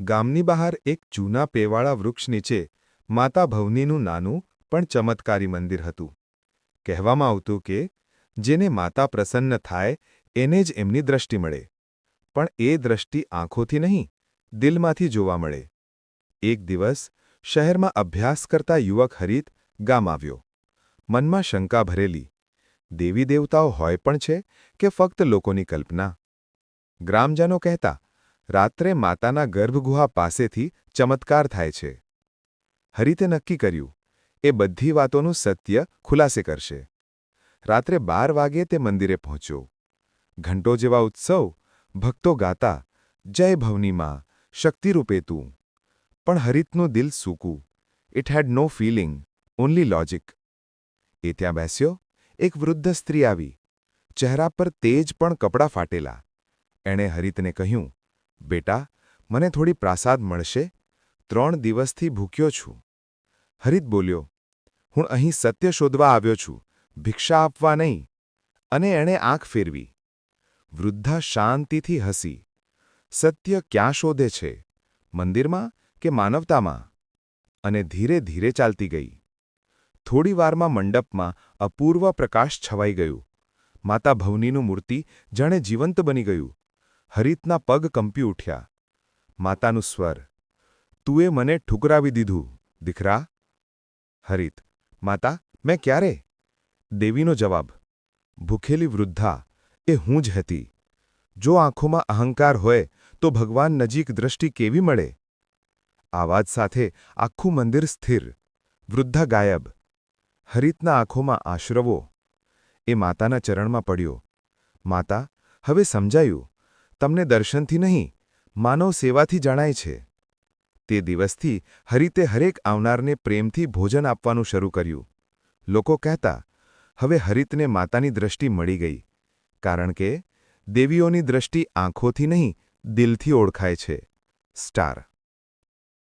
ગામની બહાર એક જૂના પેવાળા વૃક્ષ નીચે માતા ભવનીનું નાનું, પણ ચમત્કારી મંદિર હતું. કહેવામાં આવતું કે, જેને માતા પ્રસન્ન થાય, એને જ એમની દ્રષ્ટિ મળે. પણ એ દ્રષ્ટિ આંખોથી નહીં, દિલમાંથી જોવા મળે. એક દિવસ, શહેરમાં અભ્યાસ કરતા યુવક હરિત ગામ આવ્યો. મનમાં શંકા ભરેલી. દેવી દેવતાઓ હોય પણ છે કે ફક્ત લોકોની કલ્પના? ગ્રામજનો કહેતા રાત્રે માતાના ગર્ભગુહા પાસેથી ચમત્કાર થાય છે. હરિતે નક્કી કર્યું, એ બધી વાતોનું સત્ય ખુલાસે કરશે. રાત્રે બાર વાગે તે મંદિરે પહોંચ્યો. ઘંટો જેવા ઉત્સવ, ભક્તો ગાતા, જય ભવની માં શક્તિરૂપે તું. પણ હરિતનું દિલ સૂકું. It had no feeling only logic એ ત્યાં બેસ્યો, એક વૃદ્ધ સ્ત્રી આવી. ચહેરા પર તેજ પણ કપડાં ફાટેલા. એણે હરિતને કહ્યું બેટા, મને થોડી પ્રાસાદ મળશે. ત્રણ દિવસથી ભૂખ્યો છું. હરિત બોલ્યો, હું અહીં સત્ય શોધવા આવ્યો છું. ભિક્ષા આપવા નહીં. અને એણે આંખ ફેરવી. વૃદ્ધા શાંતિથી હસી, સત્ય ક્યાં શોધે છે? મંદિરમાં કે માનવતામાં? અને ધીરે ધીરે ચાલતી ગઈ. થોડી વારમાં મંડપમાં અપૂર્વ પ્રકાશ છવાઈ ગયું. માતા ભવનીનું મૂર્તિ જાણે જીવંત બની ગયું. હરિતના પગ કંપી ઉઠ્યા. માતાનું સ્વર. તુએ મને ઠુકરાવી દીધું, દીકરા. હરિત, માતા, મેં ક્યારે? દેવીનો જવાબ. ભૂખેલી વૃદ્ધા, એ હું જ હતી. જો આંખોમાં અહંકાર હોય, તો ભગવાન નજીક દ્રષ્ટિ કેવી મળે? આવાજ સાથે આખું મંદિર સ્થિર. વૃદ્ધા ગાયબ. હરિતના આંખોમાં આશ્રવો. એ માતાના ચરણમાં પડ્યો. માતા, હવે સમજાયું. તમને દર્શનથી નહીં, માનવ સેવાથી જણાય છે. તે દિવસથી હરિતે હરેક આવનારને પ્રેમથી ભોજન આપવાનું શરૂ કર્યું. લોકો કહેતા, હવે હરિતને માતાની દ્રષ્ટિ મળી ગઈ. કારણ કે, દેવીઓની દ્રષ્ટિ આંખોથી નહીં, દિલથી ઓળખાય છે. સ્ટાર